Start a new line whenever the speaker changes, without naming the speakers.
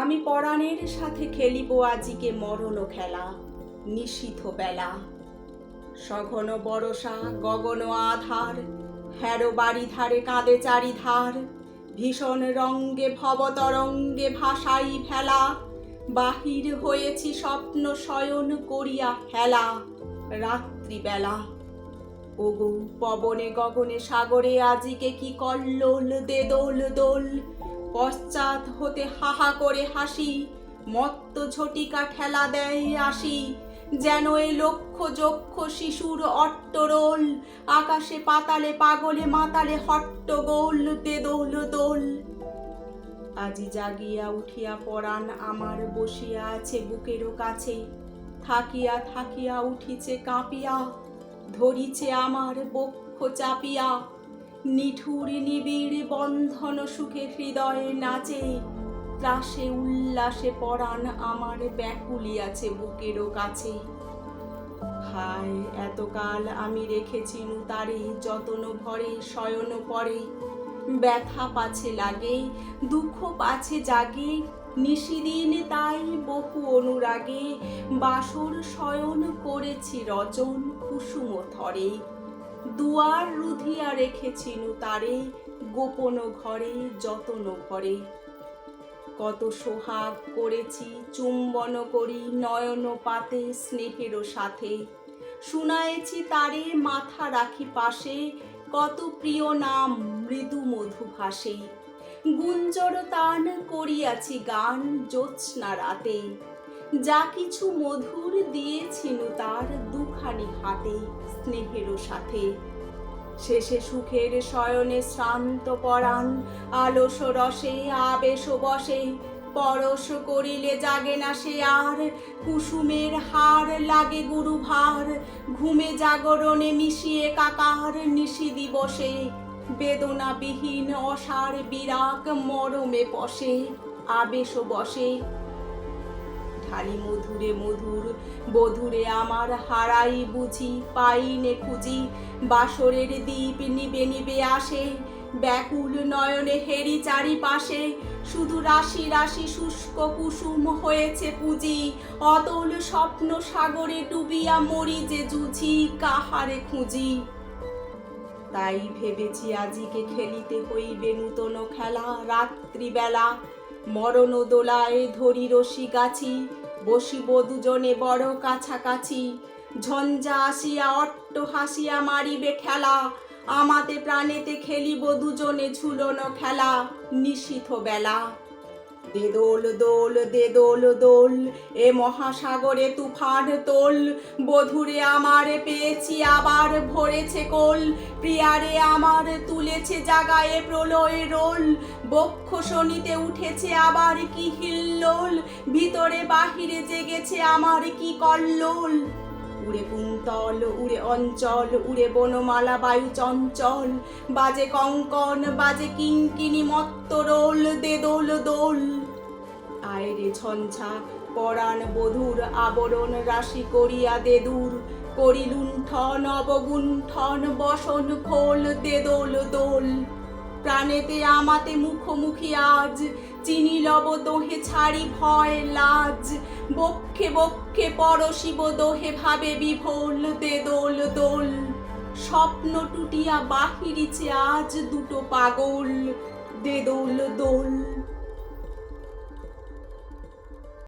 আমি পরাণের সাথে খেলিব আজিকে মরণ খেলা নিশীথ বেলা। সঘন বরসা, গগন আধার হ্যারো বাড়ি ধারে কাঁদে চারিধার, ভীষণ রঙ্গে, ভবতরঙ্গে ভাসাই ফেলা বাহির হয়েছি স্বপ্ন শয়ন করিয়া হেলা, রাত্রিবেলা। ওগো, পবনে গগনে সাগরে আজিকে কি কল্লোল দে দোল? পশ্চাৎ হতে হাহা করে হাসি, মত্ত ঝটিকা ঠেলা দেয় আসি। যেন এ লক্ষ যক্ষ শিশুর অট্টরোল, আকাশে পাতালে, পাগলে মাতালে হট্টগোল দে দোল দোল। আজি জাগিয়া উঠিয়া পরাণ আমার বসিয়া আছে বুকেরও কাছে, থাকিয়া থাকিয়া উঠিছে কাঁপিয়া ধরিছে আমার বক্ষ চাপিয়া। নিঠুর নিবিড় বন্ধন সুখে হৃদয়ে নাচে। ত্রাসে উল্লাসে পরাণ আমার ব্যাকুলিয়াছে বুকেরও কাছে। হায়, এতকাল আমি রেখেছি তারে যতন ভরে, শয়ন পরে। ব্যথা পাছে লাগে, দুঃখ পাছে জাগে নিশিদিন তাই বহু অনুরাগে, বাসর শয়ন করেছি রজন কুসুম থরে। দুয়ার রুধিয়া রেখেছিনু তারে গোপন ঘরে যতন ঘরে কত সোহাগ করেছি চুম্বন করি নয়ন পাতে স্নেহের সাথে। শুনায়েছি তারে মাথা রাখি পাশে, কত প্রিয় নাম মৃদু মধু ভাসে গুঞ্জর তান করিয়াছি গান জ্যোৎস্না রাতে। যা কিছু মধুর দিয়েছিনু তার দুখানি হাতে স্নেহের সাথে। শেষে সুখের শয়নে শ্রান্ত পরাণ আলস রসে আবেশ বসে। পরশ করিলে জাগে না সে আর, কুসুমের হার লাগে গুরু ভার ঘুমে জাগরণে মিশিয়ে কাকার নিশি দিবসে বেদনাবিহীন অসার বিরাগ মরমে পশে আবেশ বসে। ঢালি মধুরে মধুর, বধুরে আমার হারাই বুঝি, পাইনে খুঁজি, বাসরের দ্বীপ নিবে নিবে আসে। ব্যাকুল নয়নে হেরি চারিপাশে, শুধু রাশি রাশি শুষ্ক কুসুম হয়েছে পুঁজি। অতল স্বপ্ন সাগরে ডুবিয়া মরি যে জুঝি কাহারে খুঁজি। তাই ভেবেছি আজিকে খেলিতে হইবে নূতন খেলা। রাত্রিবেলা মরণ দোলায় ধরি রশি গাছি, বসিব দুজনে বড় কাছাকাছি। ঝঞ্ঝা আসিয়া, অট্ট হাসিয়া মারিবে খেলা। আমাতে প্রাণেতে খেলিব দুজনে ঝুলনো খেলা। নিশীথ বেলা দে দোল দোল দে দোল দোল এ মহাসাগরে তুফান তোল। বধুরে আমারে পেয়েছি, আবার ভরেছে কোল। প্রিয়ারে আমার তুলেছে জাগায়ে প্রলয় রোল। বক্ষ শনিতে উঠেছে আবার কি হিল্লোল। ভিতরে বাহিরে জেগেছে আমার কি কল্লোল। উড়ে কুন্তল, উড়ে অঞ্চল, উড়ে বনমালা, বায়ু চঞ্চল। বাজে কঙ্কন, বাজে কিঙ্কিনি মত্ত রোল দে দোল। দোল আয়রে ছঞ্ছা পরাণ বধুর আবরণ, রাশি করিয়া দে দূর করি লুণ্ঠন অবগুণ্ঠন, বসন খোল দে দোল দোল। প্রাণেতে আমাতে মুখোমুখি আজ, চিনি লব দোহে ছাড়ি ভয় লাজ। বক্ষে বক্ষে পরশিব দোহে ভাবে বিভোল দে দোল দোল। স্বপ্ন টুটিয়া বাহিরিছে আজ দুটো পাগল, দে দোল দোল।